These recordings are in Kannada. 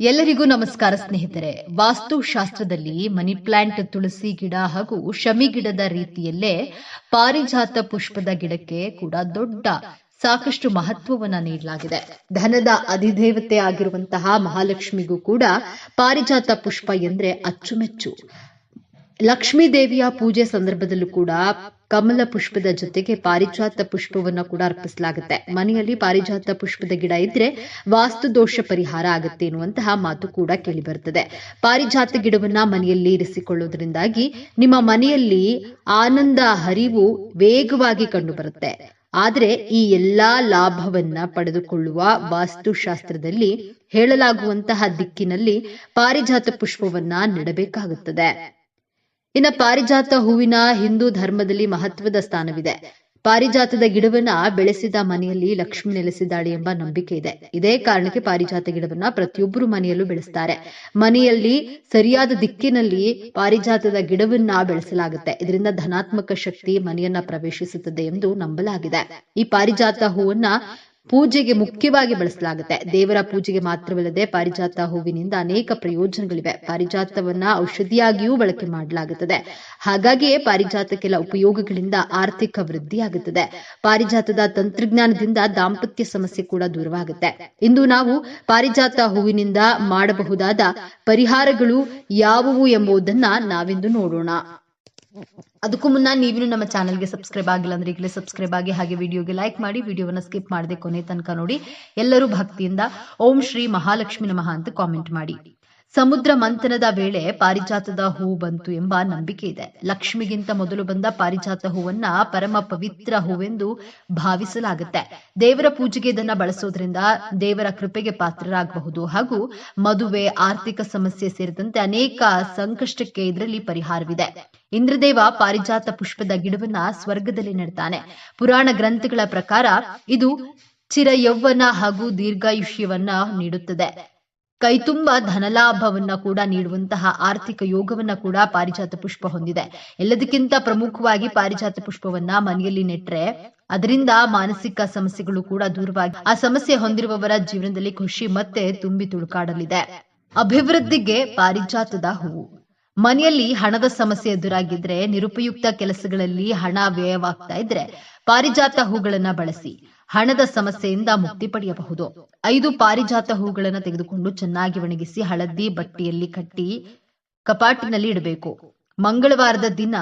ಎಲ್ಲರಿಗೂ ನಮಸ್ಕಾರ ಸ್ನೇಹಿತರೆ. ವಾಸ್ತುಶಾಸ್ತ್ರದಲ್ಲಿ ಮನಿ ಪ್ಲಾಂಟ್, ತುಳಸಿ ಗಿಡ ಹಾಗೂ ಶಮಿ ಗಿಡದ ರೀತಿಯಲ್ಲೇ ಪಾರಿಜಾತ ಪುಷ್ಪದ ಗಿಡಕ್ಕೆ ಕೂಡ ದೊಡ್ಡ ಸಾಕಷ್ಟು ಮಹತ್ವವನ್ನ ನೀಡಲಾಗಿದೆ. ಧನದ ಅಧಿದೇವತೆ ಆಗಿರುವಂತಹ ಮಹಾಲಕ್ಷ್ಮಿಗೂ ಕೂಡ ಪಾರಿಜಾತ ಪುಷ್ಪ ಎಂದ್ರೆ ಅಚ್ಚುಮೆಚ್ಚು. ಲಕ್ಷ್ಮೀ ದೇವಿಯ ಪೂಜೆ ಸಂದರ್ಭದಲ್ಲೂ ಕೂಡ ಕಮಲ ಪುಷ್ಪದ ಜೊತೆಗೆ ಪಾರಿಜಾತ ಪುಷ್ಪವನ್ನ ಕೂಡ ಅರ್ಪಿಸಲಾಗುತ್ತೆ. ಮನೆಯಲ್ಲಿ ಪಾರಿಜಾತ ಪುಷ್ಪದ ಗಿಡ ಇದ್ರೆ ವಾಸ್ತು ದೋಷ ಪರಿಹಾರ ಆಗುತ್ತೆ ಎನ್ನುವಂತಹ ಮಾತು ಕೂಡ ಕೇಳಿಬರ್ತದೆ. ಪಾರಿಜಾತ ಗಿಡವನ್ನ ಮನೆಯಲ್ಲಿ ಇರಿಸಿಕೊಳ್ಳುವುದರಿಂದಾಗಿ ನಿಮ್ಮ ಮನೆಯಲ್ಲಿ ಆನಂದ, ಹರಿವು ವೇಗವಾಗಿ ಕಂಡುಬರುತ್ತೆ. ಆದರೆ ಈ ಎಲ್ಲಾ ಲಾಭವನ್ನ ಪಡೆದುಕೊಳ್ಳುವ ವಾಸ್ತುಶಾಸ್ತ್ರದಲ್ಲಿ ಹೇಳಲಾಗುವಂತಹ ದಿಕ್ಕಿನಲ್ಲಿ ಪಾರಿಜಾತ ಪುಷ್ಪವನ್ನ ನೆಡಬೇಕಾಗುತ್ತದೆ. ಇನ್ನ ಪಾರಿಜಾತ ಹೂವಿನ ಹಿಂದೂ ಧರ್ಮದಲ್ಲಿ ಮಹತ್ವದ ಸ್ಥಾನವಿದೆ. ಪಾರಿಜಾತದ ಗಿಡವನ್ನ ಬೆಳೆಸಿದ ಮನೆಯಲ್ಲಿ ಲಕ್ಷ್ಮಿ ನೆಲೆಸಿದ್ದಾಳೆ ಎಂಬ ನಂಬಿಕೆ ಇದೆ. ಇದೇ ಕಾರಣಕ್ಕೆ ಪಾರಿಜಾತ ಗಿಡವನ್ನ ಪ್ರತಿಯೊಬ್ಬರು ಮನೆಯಲ್ಲೂ ಬೆಳೆಸ್ತಾರೆ. ಮನೆಯಲ್ಲಿ ಸರಿಯಾದ ದಿಕ್ಕಿನಲ್ಲಿ ಪಾರಿಜಾತದ ಗಿಡವನ್ನ ಬೆಳೆಸಲಾಗುತ್ತೆ. ಇದರಿಂದ ಧನಾತ್ಮಕ ಶಕ್ತಿ ಮನೆಯನ್ನ ಪ್ರವೇಶಿಸುತ್ತದೆ ಎಂದು ನಂಬಲಾಗಿದೆ. ಈ ಪಾರಿಜಾತ ಹೂವನ್ನ ಪೂಜೆಗೆ ಮುಖ್ಯವಾಗಿ ಬಳಸಲಾಗುತ್ತೆ. ದೇವರ ಪೂಜೆಗೆ ಮಾತ್ರವಲ್ಲದೆ ಪಾರಿಜಾತ ಹೂವಿನಿಂದ ಅನೇಕ ಪ್ರಯೋಜನಗಳಿವೆ. ಪಾರಿಜಾತವನ್ನ ಔಷಧಿಯಾಗಿಯೂ ಬಳಕೆ ಮಾಡಲಾಗುತ್ತದೆ. ಹಾಗಾಗಿಯೇ ಪಾರಿಜಾತ ಕೆಲ ಉಪಯೋಗಗಳಿಂದ ಆರ್ಥಿಕ ವೃದ್ಧಿಯಾಗುತ್ತದೆ ಪಾರಿಜಾತದ ತಂತ್ರಜ್ಞಾನದಿಂದ ದಾಂಪತ್ಯ ಸಮಸ್ಯೆ ಕೂಡ ದೂರವಾಗುತ್ತೆ. ಇಂದು ನಾವು ಪಾರಿಜಾತ ಹೂವಿನಿಂದ ಮಾಡಬಹುದಾದ ಪರಿಹಾರಗಳು ಯಾವುವು ಎಂಬುದನ್ನ ನಾವಿಂದು ನೋಡೋಣ. ಅದಕ್ಕೂ ಮುನ್ನ ನೀವು ನಮ್ಮ ಚಾನಲ್ಗೆ ಸಬ್ಸ್ಕ್ರೈಬ್ ಆಗಿಲ್ಲ ಅಂದ್ರೆ ಈಗಲೇ ಸಬ್ಸ್ಕ್ರೈಬ್ ಆಗಿ ಹಾಗೆ ವಿಡಿಯೋಗೆ ಲೈಕ್ ಮಾಡಿ, ವಿಡಿಯೋವನ್ನು ಸ್ಕಿಪ್ ಮಾಡದೆ ಕೊನೆ ತನಕ ನೋಡಿ. ಎಲ್ಲರೂ ಭಕ್ತಿಯಿಂದ ಓಂ ಶ್ರೀ ಮಹಾಲಕ್ಷ್ಮಿ ನಮಃ ಅಂತ ಕಾಮೆಂಟ್ ಮಾಡಿ. ಸಮುದ್ರ ಮಂಥನದ ವೇಳೆ ಪಾರಿಜಾತದ ಹೂ ಬಂತು ಎಂಬ ನಂಬಿಕೆ ಇದೆ. ಲಕ್ಷ್ಮಿಗಿಂತ ಮೊದಲು ಬಂದ ಪಾರಿಜಾತ ಹೂವನ್ನ ಪರಮ ಪವಿತ್ರ ಹೂವೆಂದು ಭಾವಿಸಲಾಗುತ್ತೆ. ದೇವರ ಪೂಜೆಗೆ ಇದನ್ನ ಬಳಸೋದ್ರಿಂದ ದೇವರ ಕೃಪೆಗೆ ಪಾತ್ರರಾಗಬಹುದು. ಹಾಗೂ ಮದುವೆ, ಆರ್ಥಿಕ ಸಮಸ್ಯೆ ಸೇರಿದಂತೆ ಅನೇಕ ಸಂಕಷ್ಟಕ್ಕೆ ಇದರಲ್ಲಿ ಪರಿಹಾರವಿದೆ. ಇಂದ್ರದೇವ ಪಾರಿಜಾತ ಪುಷ್ಪದ ಗಿಡವನ್ನ ಸ್ವರ್ಗದಲ್ಲಿ ನೆಡ್ತಾನೆ. ಪುರಾಣ ಗ್ರಂಥಗಳ ಪ್ರಕಾರ ಇದು ಚಿರ ಯೌವ್ವನ ಹಾಗೂ ದೀರ್ಘಾಯುಷ್ಯವನ್ನ ನೀಡುತ್ತದೆ. ಕೈತುಂಬ ಧನಲಾಭವನ್ನ ಕೂಡ ನೀಡುವಂತಹ ಆರ್ಥಿಕ ಯೋಗವನ್ನ ಕೂಡ ಪಾರಿಜಾತ ಪುಷ್ಪ ಹೊಂದಿದೆ. ಎಲ್ಲದಕ್ಕಿಂತ ಪ್ರಮುಖವಾಗಿ ಪಾರಿಜಾತ ಪುಷ್ಪವನ್ನ ಮನೆಯಲ್ಲಿ ನೆಟ್ರೆ ಅದರಿಂದ ಮಾನಸಿಕ ಸಮಸ್ಯೆಗಳು ಕೂಡ ದೂರವಾಗಿ ಆ ಸಮಸ್ಯೆ ಹೊಂದಿರುವವರ ಜೀವನದಲ್ಲಿ ಖುಷಿ ಮತ್ತೆ ತುಂಬಿ ತುಳುಕಾಡಲಿದೆ. ಅಭಿವೃದ್ಧಿಗೆ ಪಾರಿಜಾತದ ಹೂವು. ಮನೆಯಲ್ಲಿ ಹಣದ ಸಮಸ್ಯೆ ಎದುರಾಗಿದ್ರೆ ನಿರುಪಯುಕ್ತ ಕೆಲಸಗಳಲ್ಲಿ ಹಣ ವ್ಯಯವಾಗ್ತಾ ಇದ್ರೆ ಪಾರಿಜಾತ ಹೂಗಳನ್ನ ಬಳಸಿ ಹಣದ ಸಮಸ್ಯೆಯಿಂದ ಮುಕ್ತಿ ಪಡೆಯಬಹುದು. ಐದು ಪಾರಿಜಾತ ಹೂಗಳನ್ನ ತೆಗೆದುಕೊಂಡು ಚೆನ್ನಾಗಿ ಒಣಗಿಸಿ ಹಳದಿ ಬಟ್ಟೆಯಲ್ಲಿ ಕಟ್ಟಿ ಕಪಾಟಿನಲ್ಲಿ ಇಡಬೇಕು. ಮಂಗಳವಾರದ ದಿನ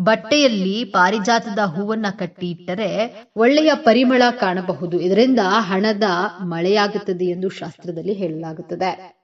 ಬಟ್ಟೆಯಲ್ಲಿ ಪಾರಿಜಾತದ ಹೂವನ್ನ ಕಟ್ಟಿ ಇಟ್ಟರೆ ಒಳ್ಳೆಯ ಪರಿಮಳ ಕಾಣಬಹುದು. ಇದರಿಂದ ಹಣದ ಮಳೆಯಾಗುತ್ತದೆ ಎಂದು ಶಾಸ್ತ್ರದಲ್ಲಿ ಹೇಳಲಾಗುತ್ತದೆ.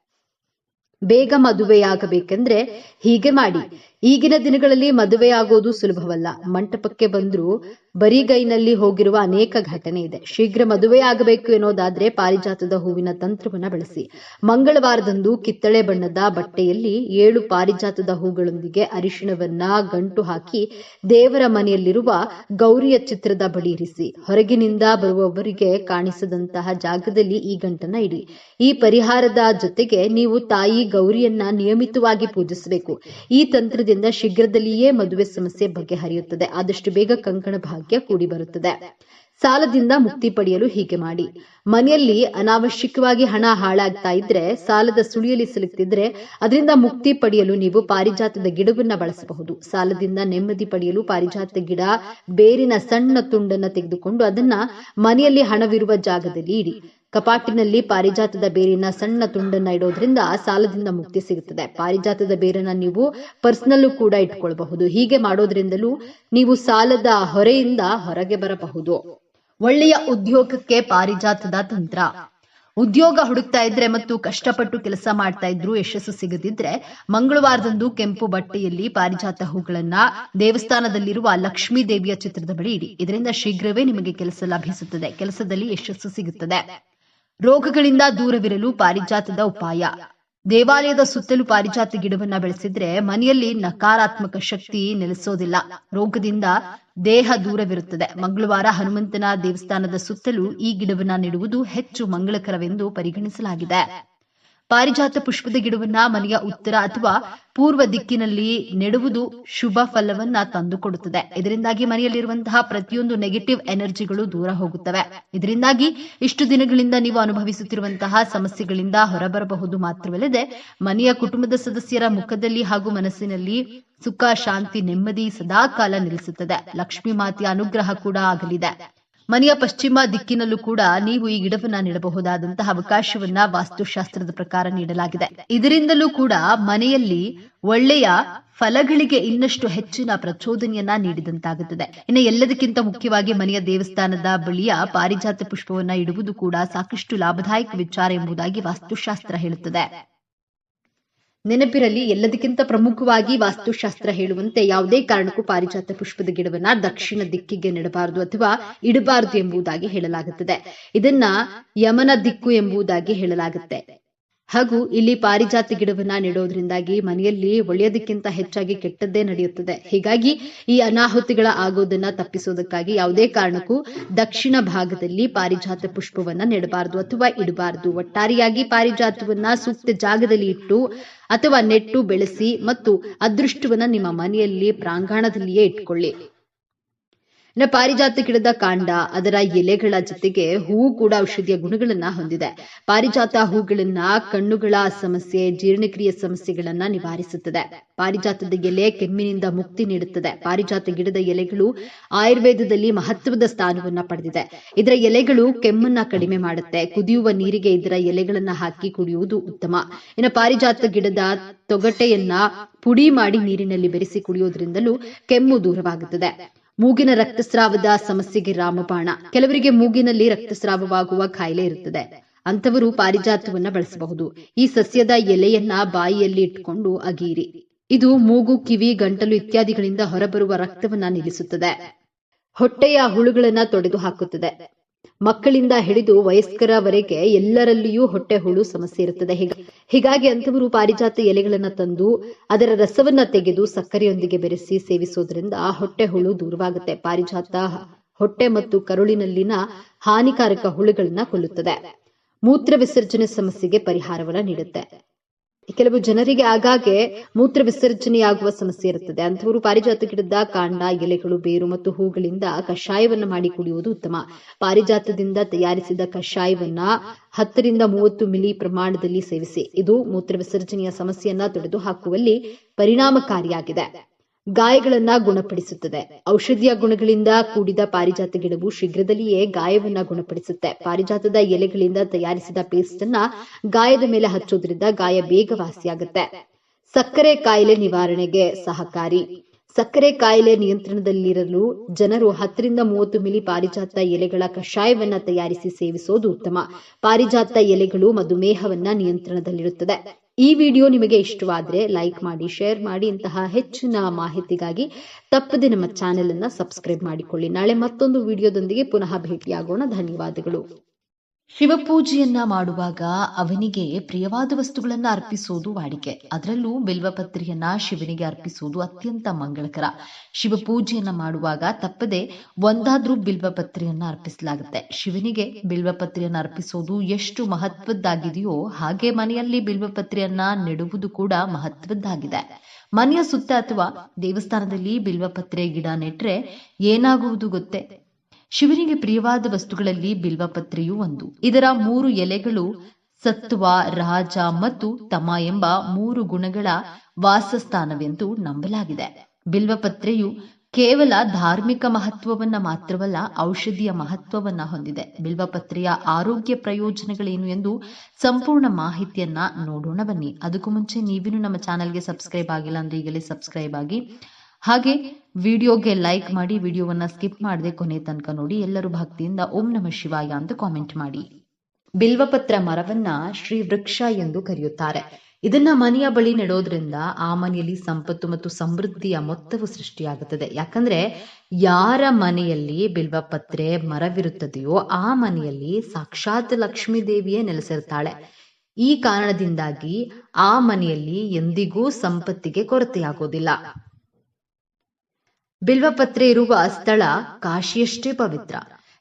ಬೇಗ ಮದುವೆಯಾಗಬೇಕೆಂದ್ರೆ ಹೀಗೆ ಮಾಡಿ. ಈಗಿನ ದಿನಗಳಲ್ಲಿ ಮದುವೆಯಾಗೋದು ಸುಲಭವಲ್ಲ. ಮಂಟಪಕ್ಕೆ ಬಂದರೂ ಬರಿಗೈನಲ್ಲಿ ಹೋಗಿರುವ ಅನೇಕ ಘಟನೆ ಇದೆ. ಶೀಘ್ರ ಮದುವೆಯಾಗಬೇಕು ಎನ್ನೋದಾದ್ರೆ ಪಾರಿಜಾತದ ಹೂವಿನ ತಂತ್ರವನ್ನ ಬಳಸಿ. ಮಂಗಳವಾರದಂದು ಕಿತ್ತಳೆ ಬಣ್ಣದ ಬಟ್ಟೆಯಲ್ಲಿ ಏಳು ಪಾರಿಜಾತದ ಹೂಗಳೊಂದಿಗೆ ಅರಿಶಿಣವನ್ನ ಗಂಟು ಹಾಕಿ ದೇವರ ಮನೆಯಲ್ಲಿರುವ ಗೌರಿಯ ಚಿತ್ರದ ಬಳಿ ಇರಿಸಿ. ಹೊರಗಿನಿಂದ ಬರುವವರಿಗೆ ಕಾಣಿಸದಂತಹ ಜಾಗದಲ್ಲಿ ಈ ಗಂಟನ್ನ ಇಡಿ. ಈ ಪರಿಹಾರದ ಜೊತೆಗೆ ನೀವು ತಾಯಿ ಗೌರಿಯನ್ನ ನಿಯಮಿತವಾಗಿ ಪೂಜಿಸಬೇಕು. ಈ ತಂತ್ರದಿಂದ ಶೀಘ್ರದಲ್ಲಿಯೇ ಮದುವೆ ಸಮಸ್ಯೆ ಬಗೆಹರಿಯುತ್ತದೆ ಆದಷ್ಟು ಬೇಗ ಕಂಕಣ ಭಾಗ್ಯ ಕೂಡಿ ಬರುತ್ತದೆ. ಸಾಲದಿಂದ ಮುಕ್ತಿ ಪಡೆಯಲು ಹೀಗೆ ಮಾಡಿ. ಮನೆಯಲ್ಲಿ ಅನಾವಶ್ಯಕವಾಗಿ ಹಣ ಹಾಳಾಗ್ತಾ ಇದ್ರೆ, ಸಾಲದ ಸುಳಿಯಲ್ಲಿ ಸಿಲುಕ್ತಿದ್ರೆ ಅದರಿಂದ ಮುಕ್ತಿ ಪಡೆಯಲು ನೀವು ಪಾರಿಜಾತದ ಗಿಡವನ್ನ ಬಳಸಬಹುದು. ಸಾಲದಿಂದ ನೆಮ್ಮದಿ ಪಡೆಯಲು ಪಾರಿಜಾತ ಗಿಡ, ಬೇರಿನ ಸಣ್ಣ ತುಂಡನ್ನ ತೆಗೆದುಕೊಂಡು ಅದನ್ನ ಮನೆಯಲ್ಲಿ ಹಣವಿರುವ ಜಾಗದಲ್ಲಿ ಇಡಿ. ಕಪಾಟಿನಲ್ಲಿ ಪಾರಿಜಾತದ ಬೇರಿನ ಸಣ್ಣ ತುಂಡನ್ನ ಇಡೋದ್ರಿಂದ ಸಾಲದಿಂದ ಮುಕ್ತಿ ಸಿಗುತ್ತದೆ. ಪಾರಿಜಾತದ ಬೇರನ್ನ ನೀವು ಪರ್ಸನಲ್ ಕೂಡ ಇಟ್ಕೊಳ್ಬಹುದು. ಹೀಗೆ ಮಾಡೋದ್ರಿಂದಲೂ ನೀವು ಸಾಲದ ಹೊರೆಯಿಂದ ಹೊರಗೆ ಬರಬಹುದು. ಒಳ್ಳೆಯ ಉದ್ಯೋಗಕ್ಕೆ ಪಾರಿಜಾತದ ತಂತ್ರ. ಉದ್ಯೋಗ ಹುಡುಕ್ತಾ ಇದ್ರೆ ಮತ್ತು ಕಷ್ಟಪಟ್ಟು ಕೆಲಸ ಮಾಡ್ತಾ ಇದ್ರು ಯಶಸ್ಸು ಸಿಗದಿದ್ರೆ ಮಂಗಳವಾರದಂದು ಕೆಂಪು ಬಟ್ಟೆಯಲ್ಲಿ ಪಾರಿಜಾತ ಹೂಗಳನ್ನ ದೇವಸ್ಥಾನದಲ್ಲಿರುವ ಲಕ್ಷ್ಮೀ ದೇವಿಯ ಚಿತ್ರದ ಬಳಿ ಇಡಿ. ಇದರಿಂದ ಶೀಘ್ರವೇ ನಿಮಗೆ ಕೆಲಸ ಲಭಿಸುತ್ತದೆ. ಕೆಲಸದಲ್ಲಿ ಯಶಸ್ಸು ಸಿಗುತ್ತದೆ. ರೋಗಗಳಿಂದ ದೂರವಿರಲು ಪಾರಿಜಾತದ ಉಪಾಯ. ದೇವಾಲಯದ ಸುತ್ತಲೂ ಪಾರಿಜಾತ ಗಿಡವನ್ನ ಬೆಳೆಸಿದ್ರೆ ಮನೆಯಲ್ಲಿ ನಕಾರಾತ್ಮಕ ಶಕ್ತಿ ನೆಲೆಸೋದಿಲ್ಲ. ರೋಗದಿಂದ ದೇಹ ದೂರವಿರುತ್ತದೆ. ಮಂಗಳವಾರ ಹನುಮಂತನ ದೇವಸ್ಥಾನದ ಸುತ್ತಲೂ ಈ ಗಿಡವನ್ನ ನೆಡುವುದು ಹೆಚ್ಚು ಮಂಗಳಕರವೆಂದು ಪರಿಗಣಿಸಲಾಗಿದೆ. ಪಾರಿಜಾತ ಪುಷ್ಪದ ಗಿಡವನ್ನ ಮನೆಯ ಉತ್ತರ ಅಥವಾ ಪೂರ್ವ ದಿಕ್ಕಿನಲ್ಲಿ ನೆಡುವುದು ಶುಭ ಫಲವನ್ನ ತಂದುಕೊಡುತ್ತದೆ. ಇದರಿಂದಾಗಿ ಮನೆಯಲ್ಲಿರುವಂತಹ ಪ್ರತಿಯೊಂದು ನೆಗೆಟಿವ್ ಎನರ್ಜಿಗಳು ದೂರ ಹೋಗುತ್ತವೆ. ಇದರಿಂದಾಗಿ ಇಷ್ಟು ದಿನಗಳಿಂದ ನೀವು ಅನುಭವಿಸುತ್ತಿರುವಂತಹ ಸಮಸ್ಯೆಗಳಿಂದ ಹೊರಬರಬಹುದು ಮಾತ್ರವಲ್ಲದೆ ಮನೆಯ ಕುಟುಂಬದ ಸದಸ್ಯರ ಮುಖದಲ್ಲಿ ಹಾಗೂ ಮನಸ್ಸಿನಲ್ಲಿ ಸುಖ, ಶಾಂತಿ, ನೆಮ್ಮದಿ ಸದಾಕಾಲ ನಿಲ್ಲಿಸುತ್ತದೆ ಲಕ್ಷ್ಮೀ ಮಾತೆಯ ಅನುಗ್ರಹ ಕೂಡ ಆಗಲಿದೆ. ಮನೆಯ ಪಶ್ಚಿಮ ದಿಕ್ಕಿನಲ್ಲೂ ಕೂಡ ನೀವು ಈ ಗಿಡವನ್ನ ನೆಡಬಹುದಾದಂತಹ ಅವಕಾಶವನ್ನ ವಾಸ್ತುಶಾಸ್ತ್ರದ ಪ್ರಕಾರ ನೀಡಲಾಗಿದೆ. ಇದರಿಂದಲೂ ಕೂಡ ಮನೆಯಲ್ಲಿ ಒಳ್ಳೆಯ ಫಲಗಳಿಗೆ ಇನ್ನಷ್ಟು ಹೆಚ್ಚಿನ ಪ್ರಚೋದನೆಯನ್ನ ನೀಡಿದಂತಾಗುತ್ತದೆ. ಇನ್ನು ಎಲ್ಲದಕ್ಕಿಂತ ಮುಖ್ಯವಾಗಿ ಮನೆಯ ದೇವಸ್ಥಾನದ ಬಳಿಯ ಪಾರಿಜಾತ ಪುಷ್ಪವನ್ನ ಇಡುವುದು ಕೂಡ ಸಾಕಷ್ಟು ಲಾಭದಾಯಕ ವಿಚಾರ ಎಂಬುದಾಗಿ ವಾಸ್ತುಶಾಸ್ತ್ರ ಹೇಳುತ್ತದೆ. ನೆನಪಿರಲಿ, ಎಲ್ಲದಕ್ಕಿಂತ ಪ್ರಮುಖವಾಗಿ ವಾಸ್ತುಶಾಸ್ತ್ರ ಹೇಳುವಂತೆ ಯಾವುದೇ ಕಾರಣಕ್ಕೂ ಪಾರಿಜಾತ ಪುಷ್ಪದ ಗಿಡವನ್ನ ದಕ್ಷಿಣ ದಿಕ್ಕಿಗೆ ನೆಡಬಾರದು ಅಥವಾ ಇಡಬಾರದು ಎಂಬುದಾಗಿ ಹೇಳಲಾಗುತ್ತದೆ. ಇದನ್ನ ಯಮನ ದಿಕ್ಕು ಎಂಬುದಾಗಿ ಹೇಳಲಾಗುತ್ತೆ. ಹಾಗೂ ಇಲ್ಲಿ ಪಾರಿಜಾತ ಗಿಡವನ್ನ ನೆಡೋದ್ರಿಂದಾಗಿ ಮನೆಯಲ್ಲಿ ಒಳ್ಳೆಯದಕ್ಕಿಂತ ಹೆಚ್ಚಾಗಿ ಕೆಟ್ಟದ್ದೇ ನಡೆಯುತ್ತದೆ. ಹೀಗಾಗಿ ಈ ಅನಾಹುತಿಗಳ ಆಗೋದನ್ನ ತಪ್ಪಿಸೋದಕ್ಕಾಗಿ ಯಾವುದೇ ಕಾರಣಕ್ಕೂ ದಕ್ಷಿಣ ಭಾಗದಲ್ಲಿ ಪಾರಿಜಾತ ಪುಷ್ಪವನ್ನ ನೆಡಬಾರದು ಅಥವಾ ಇಡಬಾರದು. ಒಟ್ಟಾರೆಯಾಗಿ ಪಾರಿಜಾತವನ್ನ ಸೂಕ್ತ ಜಾಗದಲ್ಲಿ ಇಟ್ಟು ಅಥವಾ ನೆಟ್ಟು ಬೆಳೆಸಿ ಮತ್ತು ಅದೃಷ್ಟವನ್ನ ನಿಮ್ಮ ಮನೆಯಲ್ಲಿ ಪ್ರಾಂಗಣದಲ್ಲಿಯೇ ಇಟ್ಕೊಳ್ಳಿ. ಇನ್ನು ಪಾರಿಜಾತ ಗಿಡದ ಕಾಂಡ ಅದರ ಎಲೆಗಳ ಜೊತೆಗೆ ಹೂವು ಕೂಡ ಔಷಧಿಯ ಗುಣಗಳನ್ನ ಹೊಂದಿದೆ. ಪಾರಿಜಾತ ಹೂಗಳನ್ನ ಕಣ್ಣುಗಳ ಸಮಸ್ಯೆ, ಜೀರ್ಣಕ್ರಿಯೆ ಸಮಸ್ಯೆಗಳನ್ನ ನಿವಾರಿಸುತ್ತದೆ. ಪಾರಿಜಾತದ ಎಲೆ ಕೆಮ್ಮಿನಿಂದ ಮುಕ್ತಿ ನೀಡುತ್ತದೆ. ಪಾರಿಜಾತ ಗಿಡದ ಎಲೆಗಳು ಆಯುರ್ವೇದದಲ್ಲಿ ಮಹತ್ವದ ಸ್ಥಾನವನ್ನ ಪಡೆದಿದೆ. ಇದರ ಎಲೆಗಳು ಕೆಮ್ಮನ್ನ ಕಡಿಮೆ ಮಾಡುತ್ತೆ. ಕುದಿಯುವ ನೀರಿಗೆ ಇದರ ಎಲೆಗಳನ್ನ ಹಾಕಿ ಕುಡಿಯುವುದು ಉತ್ತಮ. ಇನ್ನು ಪಾರಿಜಾತ ಗಿಡದ ತೊಗಟೆಯನ್ನ ಪುಡಿ ಮಾಡಿ ನೀರಿನಲ್ಲಿ ಬೆರೆಸಿ ಕುಡಿಯೋದ್ರಿಂದಲೂ ಕೆಮ್ಮು ದೂರವಾಗುತ್ತದೆ. ಮೂಗಿನ ರಕ್ತಸ್ರಾವದ ಸಮಸ್ಯೆಗೆ ರಾಮಬಾಣ. ಕೆಲವರಿಗೆ ಮೂಗಿನಲ್ಲಿ ರಕ್ತಸ್ರಾವವಾಗುವ ಕಾಯಿಲೆ ಇರುತ್ತದೆ. ಅಂತವರು ಪಾರಿಜಾತವನ್ನ ಬಳಸಬಹುದು. ಈ ಸಸ್ಯದ ಎಲೆಯನ್ನ ಬಾಯಿಯಲ್ಲಿ ಇಟ್ಕೊಂಡು ಅಗೀರಿ ಇದು ಮೂಗು, ಕಿವಿ, ಗಂಟಲು ಇತ್ಯಾದಿಗಳಿಂದ ಹೊರಬರುವ ರಕ್ತವನ್ನ ನಿಲ್ಲಿಸುತ್ತದೆ. ಹೊಟ್ಟೆಯ ಹುಳುಗಳನ್ನ ತೊಡೆದು ಹಾಕುತ್ತದೆ ಮಕ್ಕಳಿಂದ ಹಿಡಿದು ವಯಸ್ಕರವರೆಗೆ ಎಲ್ಲರಲ್ಲಿಯೂ ಹೊಟ್ಟೆ ಹುಳು ಸಮಸ್ಯೆ ಇರುತ್ತದೆ. ಹೀಗ- ಹೀಗಾಗಿ ಅಂತವರು ಪಾರಿಜಾತ ಎಲೆಗಳನ್ನು ತಂದು ಅದರ ರಸವನ್ನ ತೆಗೆದು ಸಕ್ಕರೆಯೊಂದಿಗೆ ಬೆರೆಸಿ ಸೇವಿಸೋದ್ರಿಂದ ಹೊಟ್ಟೆ ಹುಳು ದೂರವಾಗುತ್ತೆ. ಪಾರಿಜಾತ ಹೊಟ್ಟೆ ಮತ್ತು ಕರುಳಿನಲ್ಲಿನ ಹಾನಿಕಾರಕ ಹುಳುಗಳನ್ನ ಕೊಲ್ಲುತ್ತದೆ. ಮೂತ್ರ ವಿಸರ್ಜನೆ ಸಮಸ್ಯೆಗೆ ಪರಿಹಾರವನ್ನ ನೀಡುತ್ತೆ. ಕೆಲವು ಜನರಿಗೆ ಆಗಾಗ್ಗೆ ಮೂತ್ರ ವಿಸರ್ಜನೆಯಾಗುವ ಸಮಸ್ಯೆ ಇರುತ್ತದೆ. ಅಂಥವರು ಪಾರಿಜಾತ ಗಿಡದ ಕಾಂಡ, ಎಲೆಗಳು, ಬೇರು ಮತ್ತು ಹೂಗಳಿಂದ ಕಷಾಯವನ್ನ ಮಾಡಿ ಕುಡಿಯುವುದು ಉತ್ತಮ. ಪಾರಿಜಾತದಿಂದ ತಯಾರಿಸಿದ ಕಷಾಯವನ್ನ ಹತ್ತರಿಂದ ಮೂವತ್ತು ಮಿಲಿ ಪ್ರಮಾಣದಲ್ಲಿ ಸೇವಿಸಿ. ಇದು ಮೂತ್ರ ವಿಸರ್ಜನೆಯ ಸಮಸ್ಯೆಯನ್ನ ತೊಡೆದು ಹಾಕುವಲ್ಲಿ ಪರಿಣಾಮಕಾರಿಯಾಗಿದೆ. ಗಾಯಗಳನ್ನ ಗುಣಪಡಿಸುತ್ತದೆ. ಔಷಧಿಯ ಗುಣಗಳಿಂದ ಕೂಡಿದ ಪಾರಿಜಾತ ಗಿಡವು ಶೀಘ್ರದಲ್ಲಿಯೇ ಗಾಯವನ್ನ ಗುಣಪಡಿಸುತ್ತೆ. ಪಾರಿಜಾತದ ಎಲೆಗಳಿಂದ ತಯಾರಿಸಿದ ಪೇಸ್ಟ್ ಅನ್ನ ಗಾಯದ ಮೇಲೆ ಹಚ್ಚೋದ್ರಿಂದ ಗಾಯ ಬೇಗ ವಾಸಿಯಾಗುತ್ತೆ ಸಕ್ಕರೆ ಕಾಯಿಲೆ ನಿವಾರಣೆಗೆ ಸಹಕಾರಿ. ಸಕ್ಕರೆ ಕಾಯಿಲೆ ನಿಯಂತ್ರಣದಲ್ಲಿರಲು ಜನರು ಹತ್ತರಿಂದ ಮೂವತ್ತು ಮಿಲಿ ಪಾರಿಜಾತ ಎಲೆಗಳ ಕಷಾಯವನ್ನ ತಯಾರಿಸಿ ಸೇವಿಸೋದು ಉತ್ತಮ. ಪಾರಿಜಾತ ಎಲೆಗಳು ಮಧುಮೇಹವನ್ನ ನಿಯಂತ್ರಣದಲ್ಲಿರುತ್ತದೆ. ಈ ವಿಡಿಯೋ ನಿಮಗೆ ಇಷ್ಟವಾದರೆ ಲೈಕ್ ಮಾಡಿ, ಶೇರ್ ಮಾಡಿ, ಇಂತಹ ಹೆಚ್ಚಿನ ಮಾಹಿತಿಗಾಗಿ ತಪ್ಪದೆ ನಮ್ಮ ಚಾನೆಲ್ ಅನ್ನು ಸಬ್ಸ್ಕ್ರೈಬ್ ಮಾಡಿಕೊಳ್ಳಿ. ನಾಳೆ ಮತ್ತೊಂದು ವಿಡಿಯೋದೊಂದಿಗೆ ಪುನಃ ಭೇಟಿಯಾಗೋಣ. ಧನ್ಯವಾದಗಳು. ಶಿವಪೂಜೆಯನ್ನ ಮಾಡುವಾಗ ಅವನಿಗೆ ಪ್ರಿಯವಾದ ವಸ್ತುಗಳನ್ನ ಅರ್ಪಿಸೋದು ವಾಡಿಕೆ. ಅದರಲ್ಲೂ ಬಿಲ್ವಪತ್ರಿಯನ್ನ ಶಿವನಿಗೆ ಅರ್ಪಿಸುವುದು ಅತ್ಯಂತ ಮಂಗಳಕರ. ಶಿವಪೂಜೆಯನ್ನ ಮಾಡುವಾಗ ತಪ್ಪದೆ ಒಂದಾದ್ರೂ ಬಿಲ್ವಪತ್ರಿಯನ್ನ ಅರ್ಪಿಸಲಾಗುತ್ತೆ. ಶಿವನಿಗೆ ಬಿಲ್ವಪತ್ರಿಯನ್ನ ಅರ್ಪಿಸೋದು ಎಷ್ಟು ಮಹತ್ವದ್ದಾಗಿದೆಯೋ ಹಾಗೆ ಮನೆಯಲ್ಲಿ ಬಿಲ್ವಪತ್ರಿಯನ್ನ ನೆಡುವುದು ಕೂಡ ಮಹತ್ವದ್ದಾಗಿದೆ. ಮನೆಯ ಸುತ್ತ ಅಥವಾ ದೇವಸ್ಥಾನದಲ್ಲಿ ಬಿಲ್ವಪತ್ರೆ ಗಿಡ ನೆಟ್ರೆ ಏನಾಗುವುದು ಗೊತ್ತೇ? ಶಿವನಿಗೆ ಪ್ರಿಯವಾದ ವಸ್ತುಗಳಲ್ಲಿ ಬಿಲ್ವಪತ್ರೆಯೂ ಒಂದು. ಇದರ ಮೂರು ಎಲೆಗಳು ಸತ್ವ, ರಾಜ ಮತ್ತು ತಮ ಎಂಬ ಮೂರು ಗುಣಗಳ ವಾಸಸ್ಥಾನವೆಂದು ನಂಬಲಾಗಿದೆ. ಬಿಲ್ವಪತ್ರೆಯು ಕೇವಲ ಧಾರ್ಮಿಕ ಮಹತ್ವವನ್ನ ಮಾತ್ರವಲ್ಲ, ಔಷಧಿಯ ಮಹತ್ವವನ್ನ ಹೊಂದಿದೆ. ಬಿಲ್ವಪತ್ರೆಯ ಆರೋಗ್ಯ ಪ್ರಯೋಜನಗಳೇನು ಎಂದು ಸಂಪೂರ್ಣ ಮಾಹಿತಿಯನ್ನ ನೋಡೋಣ ಬನ್ನಿ. ಅದಕ್ಕೂ ಮುಂಚೆ ನೀವು ನಮ್ಮ ಚಾನೆಲ್ಗೆ ಸಬ್ಸ್ಕ್ರೈಬ್ ಆಗಿಲ್ಲ ಅಂದ್ರೆ ಈಗಲೇ ಸಬ್ಸ್ಕ್ರೈಬ್ ಆಗಿ ಹಾಗೆ ವಿಡಿಯೋಗೆ ಲೈಕ್ ಮಾಡಿ ವಿಡಿಯೋವನ್ನ ಸ್ಕಿಪ್ ಮಾಡದೆ ಕೊನೆ ತನಕ ನೋಡಿ ಎಲ್ಲರೂ ಭಕ್ತಿಯಿಂದ ಓಂ ನಮ ಶಿವಾಯ ಅಂತ ಕಾಮೆಂಟ್ ಮಾಡಿ. ಬಿಲ್ವಪತ್ರ ಮರವನ್ನ ಶ್ರೀ ವೃಕ್ಷ ಎಂದು ಕರೆಯುತ್ತಾರೆ. ಇದನ್ನ ಮನೆಯ ಬಳಿ ನೆಡೋದ್ರಿಂದ ಆ ಮನೆಯಲ್ಲಿ ಸಂಪತ್ತು ಮತ್ತು ಸಮೃದ್ಧಿಯ ಮೊತ್ತವು ಸೃಷ್ಟಿಯಾಗುತ್ತದೆ. ಯಾಕಂದ್ರೆ ಯಾರ ಮನೆಯಲ್ಲಿ ಬಿಲ್ವಪತ್ರೆ ಮರವಿರುತ್ತದೆಯೋ ಆ ಮನೆಯಲ್ಲಿ ಸಾಕ್ಷಾತ್ ಲಕ್ಷ್ಮೀ ದೇವಿಯೇ ನೆಲೆಸಿರ್ತಾಳೆ. ಈ ಕಾರಣದಿಂದಾಗಿ ಆ ಮನೆಯಲ್ಲಿ ಎಂದಿಗೂ ಸಂಪತ್ತಿಗೆ ಕೊರತೆಯಾಗೋದಿಲ್ಲ. ಬಿಲ್ವಪತ್ರೆ ಇರುವ ಸ್ಥಳ ಕಾಶಿಯಷ್ಟೇ ಪವಿತ್ರ.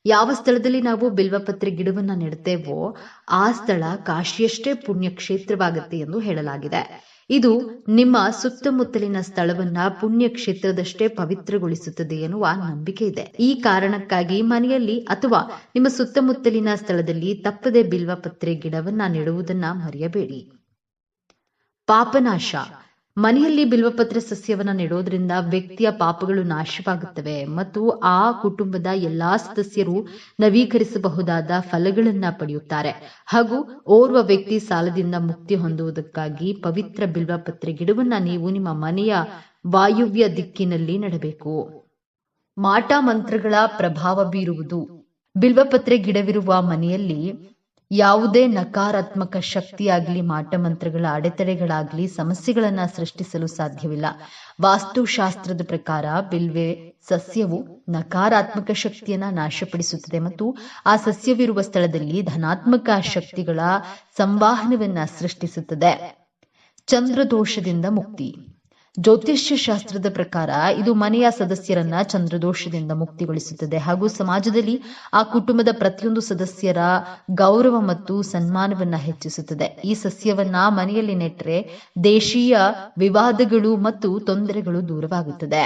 ಯಾವ ಸ್ಥಳದಲ್ಲಿ ನಾವು ಬಿಲ್ವಪತ್ರೆ ಗಿಡವನ್ನ ನೆಡ್ತೇವೋ ಆ ಸ್ಥಳ ಕಾಶಿಯಷ್ಟೇ ಪುಣ್ಯ ಕ್ಷೇತ್ರವಾಗುತ್ತೆ ಎಂದು ಹೇಳಲಾಗಿದೆ. ಇದು ನಿಮ್ಮ ಸುತ್ತಮುತ್ತಲಿನ ಸ್ಥಳವನ್ನ ಪುಣ್ಯ ಕ್ಷೇತ್ರದಷ್ಟೇ ಪವಿತ್ರಗೊಳಿಸುತ್ತದೆ ಎನ್ನುವ ನಂಬಿಕೆ ಇದೆ. ಈ ಕಾರಣಕ್ಕಾಗಿ ಮನೆಯಲ್ಲಿ ಅಥವಾ ನಿಮ್ಮ ಸುತ್ತಮುತ್ತಲಿನ ಸ್ಥಳದಲ್ಲಿ ತಪ್ಪದೆ ಬಿಲ್ವಪತ್ರೆ ಗಿಡವನ್ನ ನೆಡುವುದನ್ನ ಮರೆಯಬೇಡಿ. ಪಾಪನಾಶ. ಮನೆಯಲ್ಲಿ ಬಿಲ್ವಪತ್ರೆ ಸಸ್ಯವನ್ನ ನೆಡೋದ್ರಿಂದ ವ್ಯಕ್ತಿಯ ಪಾಪಗಳು ನಾಶವಾಗುತ್ತವೆ ಮತ್ತು ಆ ಕುಟುಂಬದ ಎಲ್ಲಾ ಸದಸ್ಯರು ನವೀಕರಿಸಬಹುದಾದ ಫಲಗಳನ್ನ ಪಡೆಯುತ್ತಾರೆ. ಹಾಗೂ ಓರ್ವ ವ್ಯಕ್ತಿ ಸಾಲದಿಂದ ಮುಕ್ತಿ ಹೊಂದುವುದಕ್ಕಾಗಿ ಪವಿತ್ರ ಬಿಲ್ವಪತ್ರೆ ಗಿಡವನ್ನ ನೀವು ನಿಮ್ಮ ಮನೆಯ ವಾಯುವ್ಯ ದಿಕ್ಕಿನಲ್ಲಿ ನೆಡಬೇಕು. ಮಾಟ ಮಂತ್ರಗಳ ಪ್ರಭಾವ ಬೀರುವುದು. ಬಿಲ್ವಪತ್ರೆ ಗಿಡವಿರುವ ಮನೆಯಲ್ಲಿ ಯಾವುದೇ ನಕಾರಾತ್ಮಕ ಶಕ್ತಿಯಾಗಲಿ, ಮಾಟಮಂತ್ರಗಳ ಅಡೆತಡೆಗಳಾಗಲಿ, ಸಮಸ್ಯೆಗಳನ್ನ ಸೃಷ್ಟಿಸಲು ಸಾಧ್ಯವಿಲ್ಲ. ವಾಸ್ತುಶಾಸ್ತ್ರದ ಪ್ರಕಾರ ಬಿಲ್ವೆ ಸಸ್ಯವು ನಕಾರಾತ್ಮಕ ಶಕ್ತಿಯನ್ನ ನಾಶಪಡಿಸುತ್ತದೆ ಮತ್ತು ಆ ಸಸ್ಯವಿರುವ ಸ್ಥಳದಲ್ಲಿ ಧನಾತ್ಮಕ ಶಕ್ತಿಗಳ ಸಂವಾಹನವನ್ನ ಸೃಷ್ಟಿಸುತ್ತದೆ. ಚಂದ್ರದೋಷದಿಂದ ಮುಕ್ತಿ. ಜ್ಯೋತಿಷ್ಯ ಶಾಸ್ತ್ರದ ಪ್ರಕಾರ ಇದು ಮನೆಯ ಸದಸ್ಯರನ್ನ ಚಂದ್ರದೋಷದಿಂದ ಮುಕ್ತಿಗೊಳಿಸುತ್ತದೆ. ಹಾಗೂ ಸಮಾಜದಲ್ಲಿ ಆ ಕುಟುಂಬದ ಪ್ರತಿಯೊಂದು ಸದಸ್ಯರ ಗೌರವ ಮತ್ತು ಸನ್ಮಾನವನ್ನ ಹೆಚ್ಚಿಸುತ್ತದೆ. ಈ ಸಸ್ಯವನ್ನ ಮನೆಯಲ್ಲಿ ನೆಟ್ಟರೆ ದೇಶೀಯ ವಿವಾದಗಳು ಮತ್ತು ತೊಂದರೆಗಳು ದೂರವಾಗುತ್ತದೆ.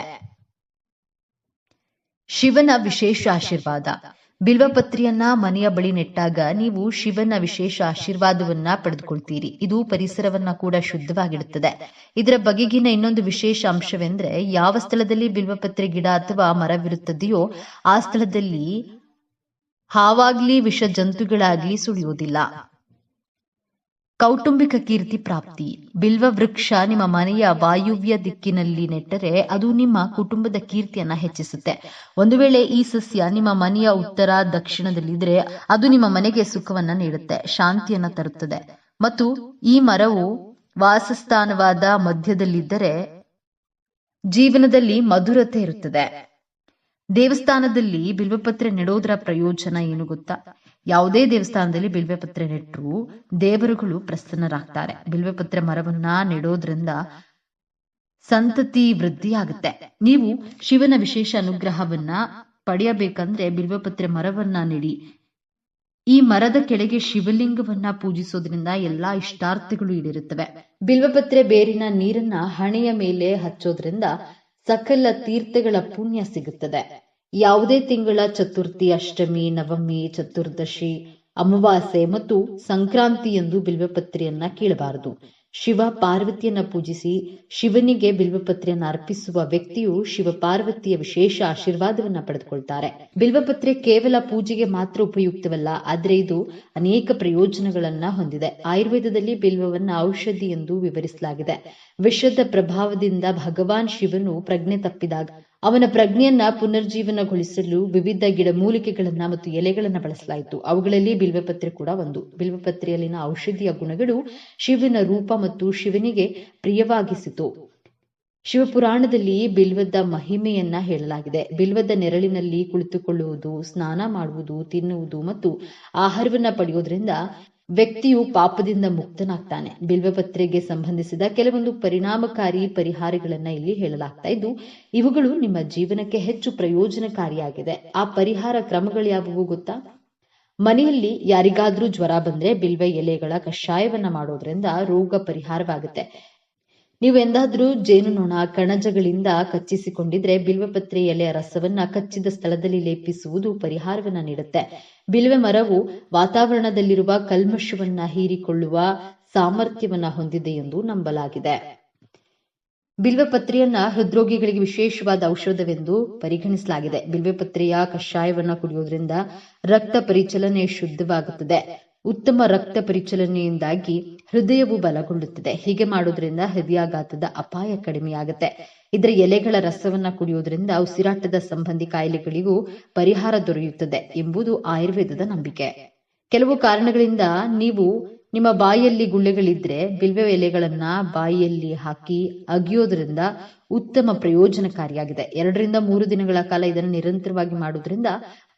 ಶಿವನ ವಿಶೇಷ ಆಶೀರ್ವಾದ. ಬಿಲ್ವಪತ್ರಿಯನ್ನ ಮನೆಯ ಬಳಿ ನೆಟ್ಟಾಗ ನೀವು ಶಿವನ ವಿಶೇಷ ಆಶೀರ್ವಾದವನ್ನ ಪಡೆದುಕೊಳ್ತೀರಿ. ಇದು ಪರಿಸರವನ್ನ ಕೂಡ ಶುದ್ಧವಾಗಿಡುತ್ತದೆ. ಇದರ ಬಗೆಗಿನ ಇನ್ನೊಂದು ವಿಶೇಷ ಅಂಶವೆಂದ್ರೆ ಯಾವ ಸ್ಥಳದಲ್ಲಿ ಬಿಲ್ವಪತ್ರೆ ಗಿಡ ಅಥವಾ ಮರವಿರುತ್ತದೆಯೋ ಆ ಸ್ಥಳದಲ್ಲಿ ಹಾವಾಗ್ಲಿ ವಿಷ ಜಂತುಗಳಾಗ್ಲಿ ಸುಳಿಯುವುದಿಲ್ಲ. ಕೌಟುಂಬಿಕ ಕೀರ್ತಿ ಪ್ರಾಪ್ತಿ. ಬಿಲ್ವ ವೃಕ್ಷ ನಿಮ್ಮ ಮನೆಯ ವಾಯುವ್ಯ ದಿಕ್ಕಿನಲ್ಲಿ ನೆಟ್ಟರೆ ಅದು ನಿಮ್ಮ ಕುಟುಂಬದ ಕೀರ್ತಿಯನ್ನ ಹೆಚ್ಚಿಸುತ್ತೆ. ಒಂದು ವೇಳೆ ಈ ಸಸ್ಯ ನಿಮ್ಮ ಮನೆಯ ಉತ್ತರ ದಕ್ಷಿಣದಲ್ಲಿದ್ರೆ ಅದು ನಿಮ್ಮ ಮನೆಗೆ ಸುಖವನ್ನ ನೀಡುತ್ತೆ, ಶಾಂತಿಯನ್ನ ತರುತ್ತದೆ. ಮತ್ತು ಈ ಮರವು ವಾಸಸ್ಥಾನವಾದ ಮಧ್ಯದಲ್ಲಿದ್ದರೆ ಜೀವನದಲ್ಲಿ ಮಧುರತೆ ಇರುತ್ತದೆ. ದೇವಸ್ಥಾನದಲ್ಲಿ ಬಿಲ್ವಪತ್ರೆ ನೆಡೋದ್ರ ಪ್ರಯೋಜನ ಏನು ಗೊತ್ತಾ? ಯಾವುದೇ ದೇವಸ್ಥಾನದಲ್ಲಿ ಬಿಲ್ವಪತ್ರೆ ನೆಟ್ಟರು ದೇವರುಗಳು ಪ್ರಸನ್ನರಾಗ್ತಾರೆ. ಬಿಲ್ವಪತ್ರೆ ಮರವನ್ನ ನೆಡೋದ್ರಿಂದ ಸಂತತಿ ವೃದ್ಧಿ ಆಗುತ್ತೆ ನೀವು ಶಿವನ ವಿಶೇಷ ಅನುಗ್ರಹವನ್ನ ಪಡೆಯಬೇಕಂದ್ರೆ ಬಿಲ್ವಪತ್ರೆ ಮರವನ್ನ ನೆಡಿ. ಈ ಮರದ ಕೆಳಗೆ ಶಿವಲಿಂಗವನ್ನ ಪೂಜಿಸೋದ್ರಿಂದ ಎಲ್ಲಾ ಇಷ್ಟಾರ್ಥಗಳು ಈಡೇರುತ್ತವೆ. ಬಿಲ್ವಪತ್ರೆ ಬೇರಿನ ನೀರನ್ನ ಹಣೆಯ ಮೇಲೆ ಹಚ್ಚೋದ್ರಿಂದ ಸಕಲ ತೀರ್ಥಗಳ ಪುಣ್ಯ ಸಿಗುತ್ತದೆ. ಯಾವುದೇ ತಿಂಗಳ ಚತುರ್ಥಿ, ಅಷ್ಟಮಿ, ನವಮಿ, ಚತುರ್ದಶಿ, ಅಮಾವಾಸ್ಯೆ ಮತ್ತು ಸಂಕ್ರಾಂತಿ ಎಂದು ಬಿಲ್ವಪತ್ರೆಯನ್ನ ಕೀಳಬಾರದು. ಶಿವ ಪಾರ್ವತಿಯನ್ನ ಪೂಜಿಸಿ ಶಿವನಿಗೆ ಬಿಲ್ವಪತ್ರೆಯನ್ನು ಅರ್ಪಿಸುವ ವ್ಯಕ್ತಿಯು ಶಿವ ಪಾರ್ವತಿಯ ವಿಶೇಷ ಆಶೀರ್ವಾದವನ್ನ ಪಡೆದುಕೊಳ್ತಾರೆ. ಬಿಲ್ವಪತ್ರೆ ಕೇವಲ ಪೂಜೆಗೆ ಮಾತ್ರ ಉಪಯುಕ್ತವಲ್ಲ, ಆದ್ರೆ ಇದು ಅನೇಕ ಪ್ರಯೋಜನಗಳನ್ನ ಹೊಂದಿದೆ. ಆಯುರ್ವೇದದಲ್ಲಿ ಬಿಲ್ವವನ್ನ ಔಷಧಿ ಎಂದು ವಿವರಿಸಲಾಗಿದೆ. ವಿಷದ ಪ್ರಭಾವದಿಂದ ಭಗವಾನ್ ಶಿವನು ಪ್ರಜ್ಞೆ ತಪ್ಪಿದಾಗ ಅವನ ಪ್ರಜ್ಞೆಯನ್ನ ಪುನರ್ಜೀವನಗೊಳಿಸಲು ವಿವಿಧ ಗಿಡಮೂಲಿಕೆಗಳನ್ನ ಮತ್ತು ಎಲೆಗಳನ್ನ ಬಳಸಲಾಯಿತು. ಅವುಗಳಲ್ಲಿ ಬಿಲ್ವಪತ್ರೆ ಕೂಡ ಒಂದು. ಬಿಲ್ವಪತ್ರೆಯಲ್ಲಿನ ಔಷಧಿಯ ಗುಣಗಳು ಶಿವನ ರೂಪ ಮತ್ತು ಶಿವನಿಗೆ ಪ್ರಿಯವಾಗಿಸಿತು. ಶಿವಪುರಾಣದಲ್ಲಿ ಬಿಲ್ವದ ಮಹಿಮೆಯನ್ನ ಹೇಳಲಾಗಿದೆ. ಬಿಲ್ವದ ನೆರಳಿನಲ್ಲಿ ಕುಳಿತುಕೊಳ್ಳುವುದು, ಸ್ನಾನ ಮಾಡುವುದು, ತಿನ್ನುವುದು ಮತ್ತು ಆಹಾರವನ್ನ ಪಡೆಯುವುದರಿಂದ ವ್ಯಕ್ತಿಯು ಪಾಪದಿಂದ ಮುಕ್ತನಾಗ್ತಾನೆ. ಬಿಲ್ವಪತ್ರೆಗೆ ಸಂಬಂಧಿಸಿದ ಕೆಲವೊಂದು ಪರಿಣಾಮಕಾರಿ ಪರಿಹಾರಗಳನ್ನ ಇಲ್ಲಿ ಹೇಳಲಾಗ್ತಾ ಇದ್ದು, ಇವುಗಳು ನಿಮ್ಮ ಜೀವನಕ್ಕೆ ಹೆಚ್ಚು ಪ್ರಯೋಜನಕಾರಿಯಾಗಿದೆ. ಆ ಪರಿಹಾರ ಕ್ರಮಗಳು ಯಾವುವು ಗೊತ್ತಾ? ಮನೆಯಲ್ಲಿ ಯಾರಿಗಾದ್ರೂ ಜ್ವರ ಬಂದ್ರೆ ಬಿಲ್ವ ಎಲೆಗಳ ಕಷಾಯವನ್ನ ಮಾಡೋದ್ರಿಂದ ರೋಗ ಪರಿಹಾರವಾಗುತ್ತೆ. ನೀವು ಎಂದಾದ್ರೂ ಜೇನುನೊಣ ಕಣಜಗಳಿಂದ ಕಚ್ಚಿಸಿಕೊಂಡಿದ್ರೆ ಬಿಲ್ವಪತ್ರೆ ಎಲೆಯ ರಸವನ್ನ ಕಚ್ಚಿದ ಸ್ಥಳದಲ್ಲಿ ಲೇಪಿಸುವುದು ಪರಿಹಾರವನ್ನ ನೀಡುತ್ತೆ. ಬಿಲ್ವೆ ಮರವು ವಾತಾವರಣದಲ್ಲಿರುವ ಕಲ್ಮಶವನ್ನ ಹೀರಿಕೊಳ್ಳುವ ಸಾಮರ್ಥ್ಯವನ್ನ ಹೊಂದಿದೆ ಎಂದು ನಂಬಲಾಗಿದೆ. ಬಿಲ್ವಪತ್ರೆಯನ್ನ ಹೃದ್ರೋಗಿಗಳಿಗೆ ವಿಶೇಷವಾದ ಔಷಧವೆಂದು ಪರಿಗಣಿಸಲಾಗಿದೆ. ಬಿಲ್ವೆಪತ್ರೆಯ ಕಷಾಯವನ್ನ ಕುಡಿಯೋದ್ರಿಂದ ರಕ್ತ ಪರಿಚಲನೆ ಶುದ್ಧವಾಗುತ್ತದೆ. ಉತ್ತಮ ರಕ್ತ ಪರಿಚಲನೆಯಿಂದಾಗಿ ಹೃದಯವು ಬಲಗೊಳ್ಳುತ್ತದೆ. ಹೀಗೆ ಮಾಡೋದ್ರಿಂದ ಹೃದಯಾಘಾತದ ಅಪಾಯ ಕಡಿಮೆಯಾಗುತ್ತೆ. ಇದರ ಎಲೆಗಳ ರಸವನ್ನ ಕುಡಿಯೋದ್ರಿಂದ ಉಸಿರಾಟದ ಸಂಬಂಧಿ ಕಾಯಿಲೆಗಳಿಗೂ ಪರಿಹಾರ ದೊರೆಯುತ್ತದೆ ಎಂಬುದು ಆಯುರ್ವೇದದ ನಂಬಿಕೆ. ಕೆಲವು ಕಾರಣಗಳಿಂದ ನೀವು ನಿಮ್ಮ ಬಾಯಿಯಲ್ಲಿ ಗುಳ್ಳೆಗಳಿದ್ರೆ ಬಿಲ್ವೆ ಎಲೆಗಳನ್ನ ಬಾಯಿಯಲ್ಲಿ ಹಾಕಿ ಅಗಿಯೋದ್ರಿಂದ ಉತ್ತಮ ಪ್ರಯೋಜನಕಾರಿಯಾಗಿದೆ. ಎರಡರಿಂದ ಮೂರು ದಿನಗಳ ಕಾಲ ಇದನ್ನು ನಿರಂತರವಾಗಿ ಮಾಡೋದ್ರಿಂದ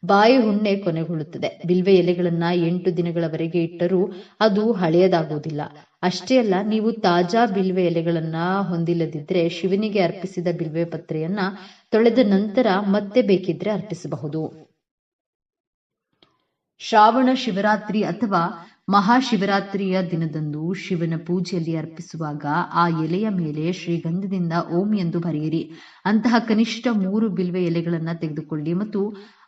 ಬಾಯಿ ಹುಣ್ಣೆ ಕೊನೆಗೊಳ್ಳುತ್ತದೆ. ಬಿಲ್ವೆ ಎಲೆಗಳನ್ನ ಎಂಟು ದಿನಗಳವರೆಗೆ ಇಟ್ಟರೂ ಅದು ಹಳೆಯದಾಗುವುದಿಲ್ಲ. ಅಷ್ಟೇ ಅಲ್ಲ, ನೀವು ತಾಜಾ ಬಿಲ್ವೆ ಎಲೆಗಳನ್ನ ಹೊಂದಿಲ್ಲದಿದ್ರೆ ಶಿವನಿಗೆ ಅರ್ಪಿಸಿದ ಬಿಲ್ವೆ ಪತ್ರೆಯನ್ನ ತೊಳೆದ ನಂತರ ಮತ್ತೆ ಬೇಕಿದ್ರೆ ಅರ್ಪಿಸಬಹುದು. ಶ್ರಾವಣ ಶಿವರಾತ್ರಿ ಅಥವಾ ಮಹಾಶಿವರಾತ್ರಿಯ ದಿನದಂದು ಶಿವನ ಪೂಜೆಯಲ್ಲಿ ಅರ್ಪಿಸುವಾಗ ಆ ಎಲೆಯ ಮೇಲೆ ಶ್ರೀಗಂಧದಿಂದ ಓಂ ಎಂದು ಬರೆಯಿರಿ. ಅಂತಹ ಕನಿಷ್ಠ ಮೂರು ಬಿಲ್ವೆ ಎಲೆಗಳನ್ನ ತೆಗೆದುಕೊಳ್ಳಿ ಮತ್ತು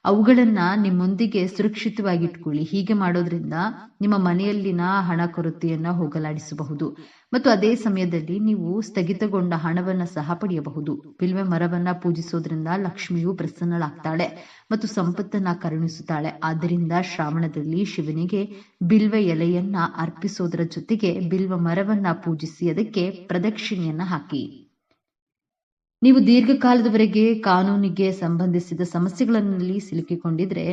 ಅವುಗಳನ್ನ ನಿಮ್ಮೊಂದಿಗೆ ಸುರಕ್ಷಿತವಾಗಿಟ್ಕೊಳ್ಳಿ. ಹೀಗೆ ಮಾಡೋದ್ರಿಂದ ನಿಮ್ಮ ಮನೆಯಲ್ಲಿನ ಹಣ ಕೊರತೆಯನ್ನ ಹೋಗಲಾಡಿಸಬಹುದು. ಮತ್ತು ಅದೇ ಸಮಯದಲ್ಲಿ ನೀವು ಸ್ಥಗಿತಗೊಂಡ ಹಣವನ್ನ ಸಹ ಪಡೆಯಬಹುದು. ಬಿಲ್ವೆ ಮರವನ್ನ ಪೂಜಿಸೋದ್ರಿಂದ ಲಕ್ಷ್ಮಿಯು ಪ್ರಸನ್ನಳಾಗ್ತಾಳೆ ಮತ್ತು ಸಂಪತ್ತನ್ನ ಕರುಣಿಸುತ್ತಾಳೆ. ಆದ್ದರಿಂದ ಶ್ರಾವಣದಲ್ಲಿ ಶಿವನಿಗೆ ಬಿಲ್ವ ಎಲೆಯನ್ನ ಅರ್ಪಿಸೋದರ ಜೊತೆಗೆ ಬಿಲ್ವ ಮರವನ್ನ ಪೂಜಿಸಿ ಅದಕ್ಕೆ ಪ್ರದಕ್ಷಿಣೆಯನ್ನ ಹಾಕಿ. ನೀವು ದೀರ್ಘಕಾಲದವರೆಗೆ ಕಾನೂನಿಗೆ ಸಂಬಂಧಿಸಿದ ಸಮಸ್ಯೆಗಳಲ್ಲಿ ಸಿಲುಕಿಕೊಂಡಿದ್ರೆ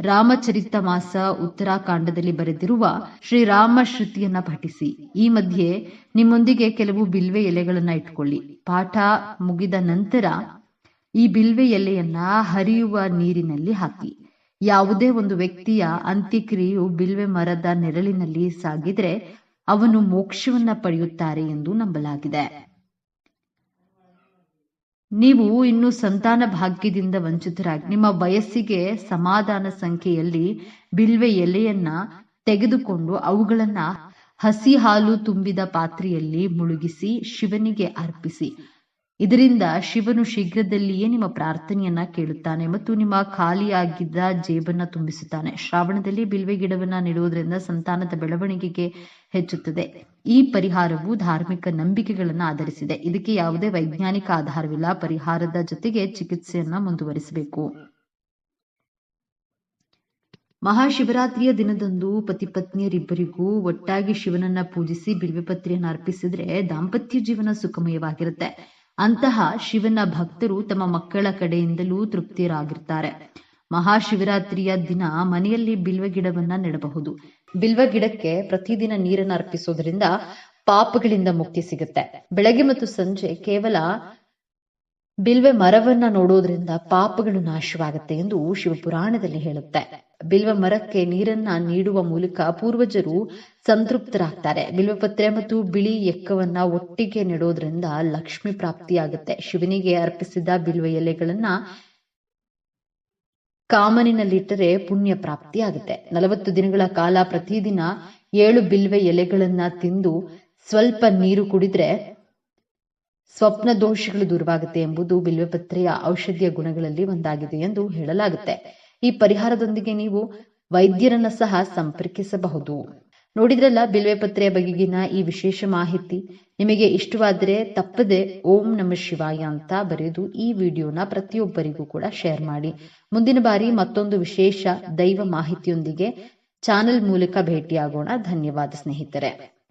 ರಾಮಚರಿತ ಮಾಸ ಉತ್ತರಾಖಂಡದಲ್ಲಿ ಬರೆದಿರುವ ಶ್ರೀರಾಮ ಶ್ರುತಿಯನ್ನ ಪಠಿಸಿ. ಈ ಮಧ್ಯೆ ನಿಮ್ಮೊಂದಿಗೆ ಕೆಲವು ಬಿಲ್ವೆ ಎಲೆಗಳನ್ನ ಇಟ್ಕೊಳ್ಳಿ. ಪಾಠ ಮುಗಿದ ನಂತರ ಈ ಬಿಲ್ವೆ ಎಲೆಯನ್ನ ಹರಿಯುವ ನೀರಿನಲ್ಲಿ ಹಾಕಿ. ಯಾವುದೇ ಒಂದು ವ್ಯಕ್ತಿಯ ಅಂತ್ಯಕ್ರಿಯೆಯು ಬಿಲ್ವೆ ಮರದ ನೆರಳಿನಲ್ಲಿ ಸಾಗಿದ್ರೆ ಅವನು ಮೋಕ್ಷವನ್ನ ಪಡೆಯುತ್ತಾರೆ ಎಂದು ನಂಬಲಾಗಿದೆ. ನೀವು ಇನ್ನು ಸಂತಾನ ಭಾಗ್ಯದಿಂದ ವಂಚಿತರಾಗಿ, ನಿಮ್ಮ ವಯಸ್ಸಿಗೆ ಸಮಾಧಾನ ಸಂಖ್ಯೆಯಲ್ಲಿ ಬಿಲ್ವೆ ಎಲೆಯನ್ನ ತೆಗೆದುಕೊಂಡು ಅವುಗಳನ್ನ ಹಸಿ ಹಾಲು ತುಂಬಿದ ಪಾತ್ರೆಯಲ್ಲಿ ಮುಳುಗಿಸಿ ಶಿವನಿಗೆ ಅರ್ಪಿಸಿ. ಇದರಿಂದ ಶಿವನು ಶೀಘ್ರದಲ್ಲಿಯೇ ನಿಮ್ಮ ಪ್ರಾರ್ಥನೆಯನ್ನ ಕೇಳುತ್ತಾನೆ ಮತ್ತು ನಿಮ್ಮ ಖಾಲಿಯಾಗಿದ್ದ ಜೇಬನ್ನ ತುಂಬಿಸುತ್ತಾನೆ. ಶ್ರಾವಣದಲ್ಲಿ ಬಿಲ್ವೆ ಗಿಡವನ್ನ ನೆಡುವುದರಿಂದ ಸಂತಾನದ ಬೆಳವಣಿಗೆಗೆ ಹೆಚ್ಚುತ್ತದೆ. ಈ ಪರಿಹಾರವು ಧಾರ್ಮಿಕ ನಂಬಿಕೆಗಳನ್ನು ಆಧರಿಸಿದೆ. ಇದಕ್ಕೆ ಯಾವುದೇ ವೈಜ್ಞಾನಿಕ ಆಧಾರವಿಲ್ಲ. ಪರಿಹಾರದ ಜೊತೆಗೆ ಚಿಕಿತ್ಸೆಯನ್ನ ಮುಂದುವರಿಸಬೇಕು. ಮಹಾಶಿವರಾತ್ರಿಯ ದಿನದಂದು ಪತಿ ಪತ್ನಿಯರಿಬ್ಬರಿಗೂ ಒಟ್ಟಾಗಿ ಶಿವನನ್ನ ಪೂಜಿಸಿ ಬಿಲ್ವೆ ಪತ್ರಿಯನ್ನ ಅರ್ಪಿಸಿದ್ರೆ ದಾಂಪತ್ಯ ಜೀವನ ಸುಖಮಯವಾಗಿರುತ್ತೆ. ಅಂತಹ ಶಿವನ ಭಕ್ತರು ತಮ್ಮ ಮಕ್ಕಳ ಕಡೆಯಿಂದಲೂ ತೃಪ್ತಿಯರಾಗಿರ್ತಾರೆ. ಮಹಾಶಿವರಾತ್ರಿಯ ದಿನ ಮನೆಯಲ್ಲಿ ಬಿಲ್ವ ಗಿಡವನ್ನ ನೆಡಬಹುದು. ಬಿಲ್ವ ಗಿಡಕ್ಕೆ ಪ್ರತಿದಿನ ನೀರನ್ನು ಅರ್ಪಿಸೋದ್ರಿಂದ ಪಾಪಗಳಿಂದ ಮುಕ್ತಿ ಸಿಗುತ್ತೆ. ಬೆಳಗ್ಗೆ ಮತ್ತು ಸಂಜೆ ಕೇವಲ ಬಿಲ್ವೆ ಮರವನ್ನ ನೋಡೋದ್ರಿಂದ ಪಾಪಗಳು ನಾಶವಾಗುತ್ತೆ ಎಂದು ಶಿವಪುರಾಣದಲ್ಲಿ ಹೇಳುತ್ತೆ. ಬಿಲ್ವ ಮರಕ್ಕೆ ನೀರನ್ನ ನೀಡುವ ಮೂಲಕ ಪೂರ್ವಜರು ಸಂತೃಪ್ತರಾಗ್ತಾರೆ. ಬಿಲ್ವಪತ್ರೆ ಮತ್ತು ಬಿಳಿ ಎಕ್ಕವನ್ನ ಒಟ್ಟಿಗೆ ನೆಡೋದ್ರಿಂದ ಲಕ್ಷ್ಮಿ ಪ್ರಾಪ್ತಿಯಾಗುತ್ತೆ. ಶಿವನಿಗೆ ಅರ್ಪಿಸಿದ ಬಿಲ್ವ ಎಲೆಗಳನ್ನ ಕಾಮನಿನಲ್ಲಿಟ್ಟರೆ ಪುಣ್ಯ ಪ್ರಾಪ್ತಿಯಾಗುತ್ತೆ. ನಲವತ್ತು ದಿನಗಳ ಕಾಲ ಪ್ರತಿದಿನ ಏಳು ಬಿಲ್ವೆ ಎಲೆಗಳನ್ನ ತಿಂದು ಸ್ವಲ್ಪ ನೀರು ಕುಡಿದ್ರೆ ಸ್ವಪ್ನ ದೋಷಗಳು ದೂರವಾಗುತ್ತೆ ಎಂಬುದು ಬಿಲ್ವಪತ್ರೆಯ ಔಷಧಿಯ ಗುಣಗಳಲ್ಲಿ ಒಂದಾಗಿದೆ ಎಂದು ಹೇಳಲಾಗುತ್ತೆ. ಈ ಪರಿಹಾರದೊಂದಿಗೆ ನೀವು ವೈದ್ಯರನ್ನ ಸಹ ಸಂಪರ್ಕಿಸಬಹುದು. ನೋಡಿದ್ರಲ್ಲ ಬಿಲ್ವೆ ಪತ್ರೆಯ ಬಗೆಗಿನ ಈ ವಿಶೇಷ ಮಾಹಿತಿ? ನಿಮಗೆ ಇಷ್ಟವಾದರೆ ತಪ್ಪದೆ ಓಂ ನಮ ಶಿವಾಯ ಅಂತ ಬರೆದು ಈ ವಿಡಿಯೋನ ಪ್ರತಿಯೊಬ್ಬರಿಗೂ ಕೂಡ ಶೇರ್ ಮಾಡಿ. ಮುಂದಿನ ಬಾರಿ ಮತ್ತೊಂದು ವಿಶೇಷ ದೈವ ಮಾಹಿತಿಯೊಂದಿಗೆ ಚಾನೆಲ್ ಮೂಲಕ ಭೇಟಿಯಾಗೋಣ. ಧನ್ಯವಾದ ಸ್ನೇಹಿತರೆ.